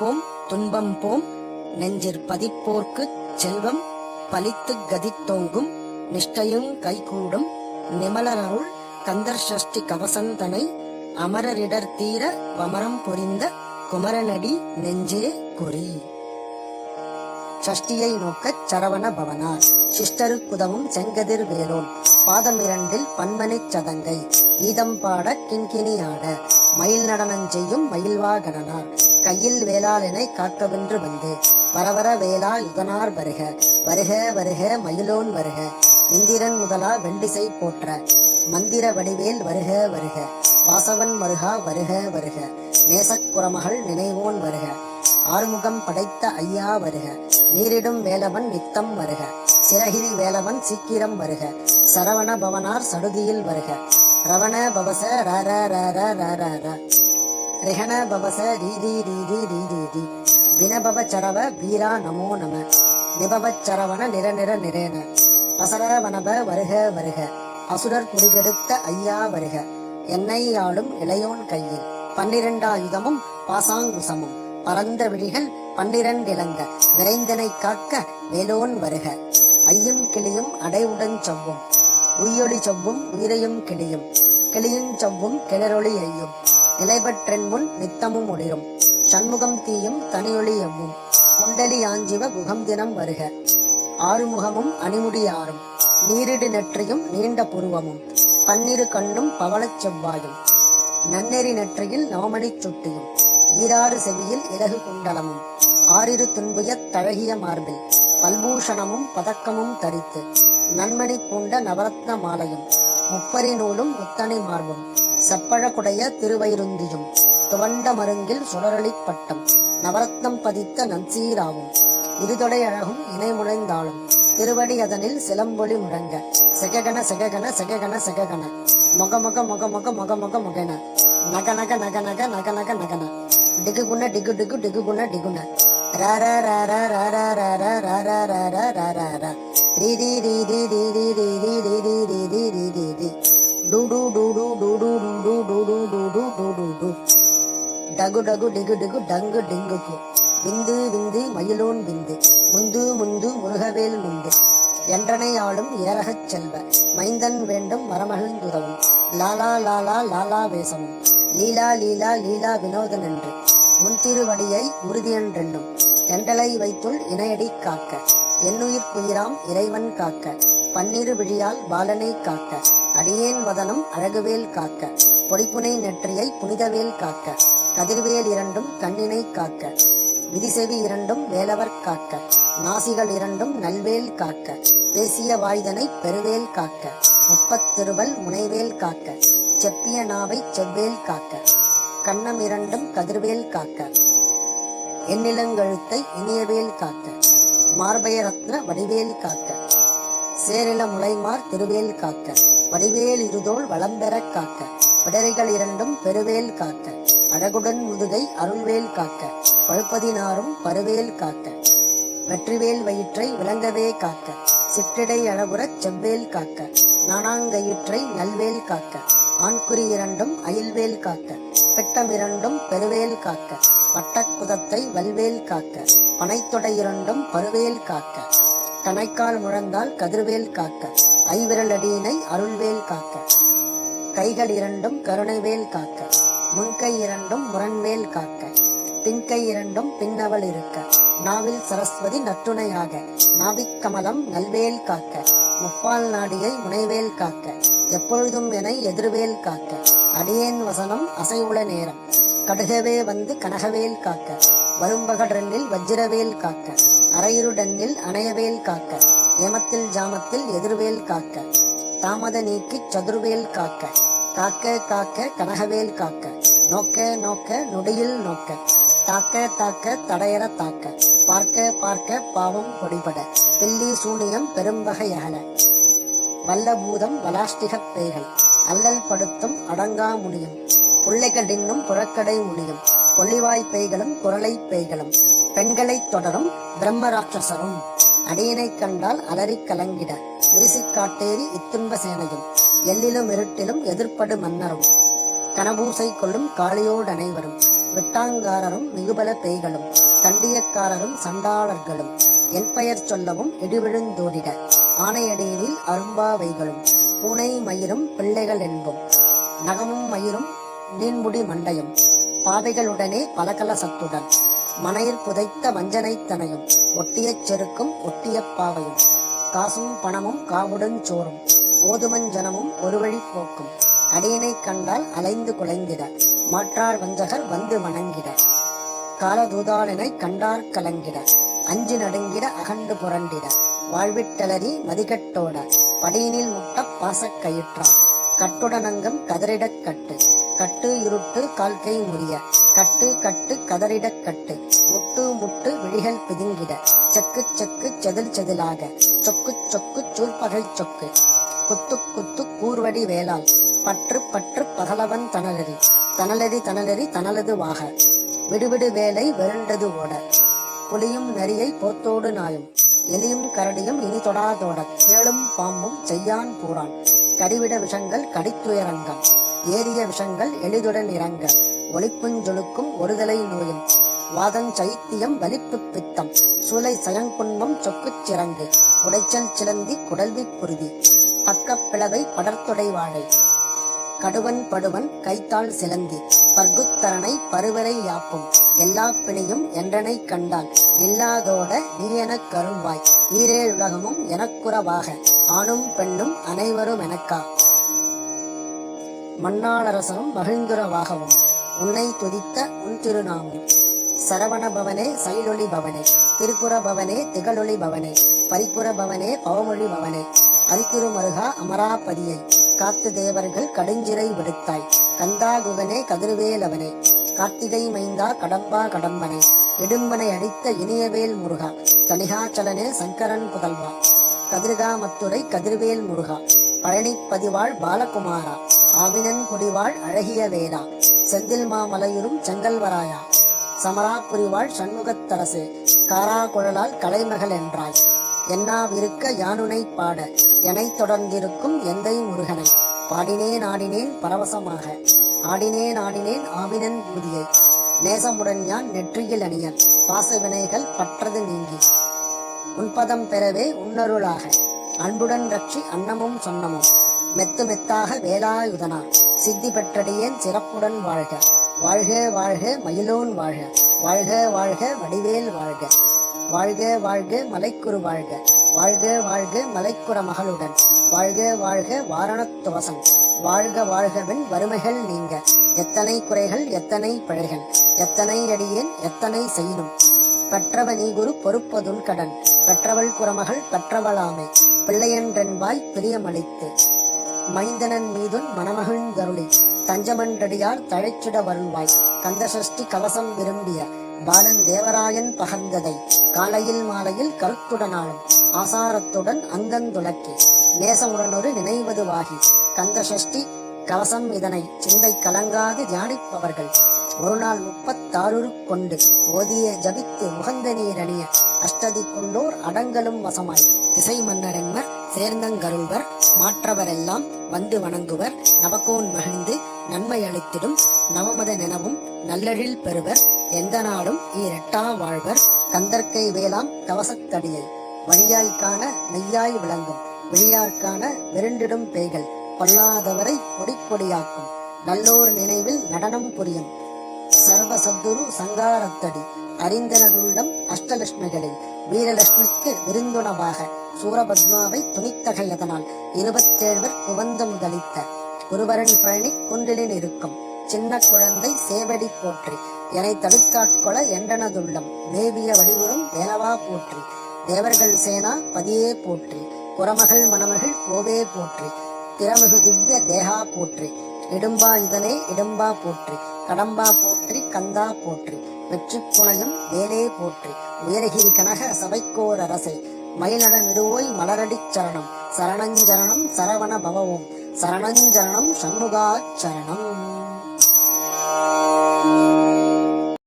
போம் துன்பம் போம். நெஞ்சிற் பதிப்போர்க்குச் செல்வம் பலித்துக் கதித்தோங்கும் நிஷ்டையுங் கைகூடும் நிமலரருள் கந்தர் சஷ்டி கவசந்தனை அமரரிடர் தீர வமரம் புரிந்த குமரனடி நெஞ்சே குறி சஷ்டியை நோக்கச் சரவண பவனார். சிஷ்டருக்குதவும் செங்கதிர் வேலோன். பாதமிரண்டில் பன்மனைச் சதங்கை. ஈதம் பாட கிண்கிணியாட மயில் நடனம் செய்யும் மயில்வாகடனார் கையில் வேளாளனை காக்கவென்று வந்து வரவர வேளா இதனார் வருக வருக வருக மயிலோன் வருக இந்திரன் முதலா வெண்டிசை போற்ற மந்திர வடிவேல் வருக வருக வாசவன் மருகா வருக வருக நேசக்குறமகள் நினைவோன் வருக ஆறுமுகம் படைத்த ஐயா வருக நீரிடும் வேலவன் நித்தம் வருக சிரகிரி வேலவன் சீக்கிரம் வருக சரவண பவனார் சடுதியில் வருக ரவண பவச ர ர ர ர ர ர ர. ரிஹண பவச ரீதி ரீதி ரீதி ரீதி வினபவ சரவ வீரா நமோ நம. நிபவ சரவண நிற நிற நிறேன அசர வனப வருக வருக. அசுரர் குடிகெடுத்த ஐயா வருக. என்னை ஆளும் இளையோன் கையில். பன்னிரண்டாயுதமும் பாசாங்குசமும். பரந்த விழிகள் பன்னிரண்டிலங்க விரைந்தனை காக்க வேலோன் வருக. ஐயும் கிளியும் அடைவுடன் செவ்வும். உய்யொளி செவ்வும் உயிரையும் கிளியும். கிளியும் செவ்வும் கிளரொளி ஐயும். நிலைபற்றென் முன் நித்தமும் ஒளிரும். சண்முகம் தீயும் தனியொளி எவ்வும். குண்டலி ஆஞ்சிவ குகம் தினம் வருக. ஆறுமுகமும் அணிமுடி ஆறும். நீரிடு நெற்றியும் நீண்ட புருவமும். பன்னிரு கண்ணும் பவளச் செவ்வாயும். நன்னெறி நெற்றியில் நவமணிச் சுட்டியும். ஈராறு செவியில் இலகு குண்டலமும். ஆறிரு துன்புயத் தழகிய மார்பில். பல்பூஷணமும் பதக்கமும் தரித்து. நன்மணி பூண்ட நவரத்ன மாலையும். முப்பரி நூலும் முத்தனை மார்பும். செப்பழகுடைய திருவயிருந்தியும் துவண்ட மருங்கில் சுடரளிப் பட்டம் நவரத்னம் பதித்த நன்சீராவும் இருதொடை அழகும் இணை முளைந்தாளும் திருவடி அதனில் சிலம்பொலி முழங்க செககன செககன செககன செககன மொக மொக மொக மொக மொக மொக மொகன நக நக நக நக நகன டிகு குண டிகு டிகு டிகு குண டிகுண ரீதி ரீதி ரீதி ரீ டகு டகு டிகு டிகு டங்கு டிங்குக்கு. விந்து விந்து மயிலோன் விந்து. முந்து முந்து முருகவேல் முந்து. என்றனை ஆளும் ஏரகச் செல்வ. மைந்தன் வேண்டும் மரமகிழ்ந்துதவும் லாலா லாலா லாலா வேசம் லீலா லீலா லீலா வினோதன் என்று. முன்திருவடியை உறுதியென்றென்னும் என்றலை வைத்துள் இணையடி காக்க. என்னுயிர் குயிராம் இறைவன் காக்க. பன்னிரு விழியால் பாலனை காக்க. அடியேன் வதனம் அழகுவேல் காக்க. பொடிப்புனை நெற்றியை புனிதவேல் காக்க. கதிர்வேல் இரண்டும் கண்ணினை காக்க. விதிசெவி இரண்டும் வேலவர் காக்க. நாசிகள் இரண்டும் நல்வேல் காக்க. பேசிய வாய்தனை பெருவேல் காக்க. முப்பத்திருவல் முனைவேல் காக்க. செப்பிய நாவை செவ்வேல் காக்க. கண்ணம் இரண்டும் கதிர்வேல் காக்க. எண்ணிலங்கழுத்தை இனியவேல் காக்க. மார்பய ரத்ன வடிவேல் காக்க. சேரில முளைமார் திருவேல் காக்க. வடிவேல் இருதோள் வளம்பெற காக்க. பிடரைகள் இரண்டும் பெருவேல் காக்க. அழகுடன் முதுகை அருள்வேல் காக்க பழுப்பதினாரும் பருவேல் காக்க வெற்றிவேல் வயிற்றை விளங்கவே காக்க சிற்றிடை அழகுறச் செவ்வேல் காக்க நாணாங்கயிற்றை நல்வேல் காக்க ஆண்குறி இரண்டும் அயில்வேல் காக்க பெட்டம் இரண்டும் பெருவேல் காக்க பட்டக்குதத்தை வல்வேல் காக்க பனைத்தொடை இரண்டும் பருவேல் காக்க கணைக்கால் முழந்தால் கதிர்வேல் காக்க ஐவிரலடியினை அருள்வேல் காக்க கைகள் இரண்டும் கருணைவேல் காக்க முன்கை இரண்டும் முரண்வேல் காக்க. பின்கை இரண்டும் பின்னவள் இருக்க. நாவில் சரஸ்வதி நற்றுணையாக. நாவிக் கமலம் நல்வேல் காக்க. முப்பால் நாடியை முனைவேல் காக்க. எப்பொழுதும் என எதிர்வேல் காக்க. அடியேன் வசனம் அசைவுள நேரம். கடுகவே வந்து கனகவேல் காக்க. வரும்பகடனில் வஜ்ரவேல் காக்க. அரையிருடனில் அணையவேல் காக்க. ஏமத்தில் ஜாமத்தில் எதிர்வேல் காக்க. தாமத நீக்கி சதுர்வேல் காக்க. காக்க காக்க கனகவேல் காக்க. நோக்க நோக்க நொடியில் நோக்க. தாக்க தாக்க தடையற தாக்க. பார்க்க பார்க்க பாவம் பொடிபட. பில்லி சூனியம் பெரும்பகையகல வல்லபூதம் வலாஷ்டிக பேய்கள். அல்லல் படுத்தும் அடங்கா முடியும். புள்ளைகள் இன்னும் புறக்கடை முடியும். கொள்ளிவாய் பேய்களும் குரலை பேய்களும். பெண்களைத் தொடரும் பிரம்மராட்சசரும். ராட்சசரும் கண்டால் அலறிக் கலங்கிட. விரிசிக் காட்டேறி இத்துன்ப சேனையும். எல்லிலும் இருட்டிலும் எதிர்ப்படு மன்னரும். கனபூசை கொள்ளும் காளியோடு அனைவரும் வெட்டாங்காரரும் மிகுபல பேய்களும். தண்டியக்காரரும் சண்டாளர்களும். என் பெயர் சொல்லவும் இடிவிழுந்தோடிட. ஆனையடியில் அரும்பாவைகளும். பூனை மயிரும் பிள்ளைகள் என்பும். நகமும் மயிரும் நீன்முடி மண்டையும். பாவைகளுடனே பலகல சத்துடன். மனையில் புதைத்த வஞ்சனைத்தனையும் ஒட்டிய செருக்கும் ஒட்டிய பாவையும். காசும் பணமும் காவுடன் சோறும். ஓதுமஞ்சனமும் ஒரு வழி போக்கும். அடியனை கண்டால் அலைந்து குலைந்திட மாற்றார் வஞ்சகர் வந்து வணங்கிட. காலதூதாளனை கண்டார் கலங்கிட அஞ்சு நடுங்கிட அகண்டு புரண்டிட. வாழ்விட்டலரி மதிகட்டோட படையினில் முட்ட பாசக் கயிற்றான் கட்டுடனங்கம் கதறிடக் கட்டு. கட்டு இருட்டு கால்கை உரிய. கட்டு கட்டு கதறிடக் கட்டு. முட்டு முட்டு விழிகள் பிதுங்கிட. செக்கு செக்கு செதில் செதிலாக. சொக்கு சொக்கு சூழ்பகை சொக்கு. குத்து குத்து கூர்வடி வேளால். பற்று பற்று பகலவன் தனலரி தனலரி தனலரி தனலது வாக. விடுவிடு வேலை வெருண்டது ஓட. புலியும் நரியை போத்தோடு நாயும். எலியும் கரடியும் இனி தொடாதோட. ஏழும் பாம்பும் செய்யான் பூரான். கடிவிட விஷங்கள் கடித்துயரங்கம். ஏறிய விஷங்கள் எளிதுடன் இறங்க. ஒளிப்புஞ்சொலுக்கும் ஒருதலை நோயும் வாதன் சைத்தியம் வலிப்பு பித்தம். சூளை சயங்குன்மம் சொக்குச் சிறங்கு. உடைச்சல் சிலந்தி குடல்வி புருதி. பக்கப்பிளவை படர்த்துடை வாழை. கடுவன் படுவன் கைத்தாள் சிலந்தி. பர்குத்தரனை பருவரை யாப்பும். எல்லா பிணியும் என்றனை கண்டால் இல்லாதோட நீ எனக் கரும்பாய். ஈரேழ் உலகமும் எனக்குறவாக. ஆணும் பெண்ணும் அனைவரும் எனக்கா. மண்ணாளரசனும் மகிழ்ந்துரவாகவும் உன்னை துதித்த உன் திருநாமம். சரவண பவனே சைலொளி பவனே திருப்புற பவனே திகழொளி பவனே பரிப்புற பவனே பவமொழி பவனே. அரித்திருமருகா அமராபதியை காத்து தேவர்கள் கடுஞ்சிறை விடுத்தாய். கந்தாகுகனே கதிர்வேலவனே கார்த்திகை மைந்தா கடம்பா கடம்பனே. இடும்பனை அடித்த இனியவேல் முருகா. தனிகாச்சலனே சங்கரன் புதல்வா. கதிர்காமத்துரை கதிர்வேல் முருகா. பழனி பதிவாள் பாலகுமாரா. ஆவினன் குடிவாள் அழகிய வேலா செந்தில் மாமலையுறும் செங்கல்வராயா. சமரா புரிவாள் சண்முகத்தரசு காராகுழலால் கலைமகள் என்றாய். என்னாவிருக்க யானுனை பாட. எனை தொடர்ந்திருக்கும் எந்தை முருகனை. பாடினேன் ஆடினேன் பரவசமாக. ஆடினேன் ஆடினேன் ஆவினன் புதியை நேசமுடன் யான் நெற்றியில் அணியன். பாச வினைகள் பற்றது நீங்கி. உன்பதம் பெறவே உன்னருளாக. அன்புடன் ரட்சி அன்னமும் சொன்னமும். மெத்து மெத்தாக வேலாயுதனார் சித்தி பெற்றடியேன் சிறப்புடன் வாழ்க. வாழ்க வாழ்க மயிலோன் வாழ்க. வாழ்க வாழ்க வடிவேல் வாழ்க. வாழ்க வாழ்க மலைக்குரு வாழ்க. வாழ்க வாழ்க மலைக்குற மகளுடன். வாழ்க வாழ்க வாரணத்துவசம். வாழ்க வாழ்கவின் வறுமைகள் நீங்க. எத்தனை குறைகள் எத்தனை பிழைகள். எத்தனை அடியேன் எத்தனை செய்யணும் பெற்றவ நீ குரு பொறுப்பதுன் கடன். பெற்றவள் குறமகள் பெற்றவளாமை. பிள்ளையன்றென்பாய் பிரியமளித்து. மைந்தனன் மீதுன் மணமகிழ்ந்தருளி தஞ்சமன்றடியார் தழைச்சிட வருள்வாய் கந்தசஷ்டி கவசம் விரும்பிய பாலன் தேவராயன் பகர்ந்ததை. காலையில் மாலையில் கருத்துடனாலும் ஆசாரத்துடன் அங்கந்துளக்கி நேசமுடனொரு நினைவதுவாகி கந்தசஷ்டி கவசம் இதனை சிந்தை கலங்காது தியானிப்பவர்கள். ஒரு நாள் முப்பத்தாறு கொண்டு ஓதிய ஜபித்து உகந்த நீரணிய அஷ்டதி கொண்டோர் அடங்கலும் வசமாய். திசை மன்னர் மன்னரென்மர் சேர்ந்தங்கருள்வர் மாற்றவரெல்லாம் வந்து வணங்குவர். நவகோன் மகிழ்ந்து நன்மை அளித்திடும். நவமத நினவும் நல்லழில் பெறுவர். எந்த நாளும் ஈரெட்டா வாழ்வர். கந்தற்கை வேளாம் கவசத்தடியை வழியாய் காண மெய்யாய் விளங்கும். விழியார்க்கான விருண்டிடும் பேய்கள். பொல்லாதவரை பொடி பொடியாக்கும் நல்லோர் நினைவில் நடனம் புரியும். சர்வ சத்துரு சங்காரத்தடி. அறிந்தனதுள்ளம் அஷ்டலட்சுமிகளில் வீரலட்சுமிக்கு விருந்துணவாக சூரபத்மாவை துணித்தகையதனால் இருபத்தேழ்வர் குவந்த முதலித்த ஒருவரணி பழனி குன்றிலின் இருக்கும் சின்ன குழந்தை சேவடி போற்றி எனை தடுத்தாட்கொள என்றனதுள்ளம். தேவிய வடிவுறும் வேலவா போற்றி. தேவர்கள் சேனா பதியே போற்றி. புறமகள் மணமகள் கோவே போற்றி. திறமிகு திவ்ய தேகா போற்றி. இடும்பா இதனே இடும்பா போற்றி. கடம்பா போற்றி கந்தா போற்றி. வெற்றி புனையும் வேலே போற்றி. உயரகிரி கனக சபைக்கோர் அரசே மயிலடமிடுவோய் மலரடிச் சரணம். சரணஞ்சரணம் சரவண பவவோம். சரணஞ்சரணம் சண்முகாச்சரணம்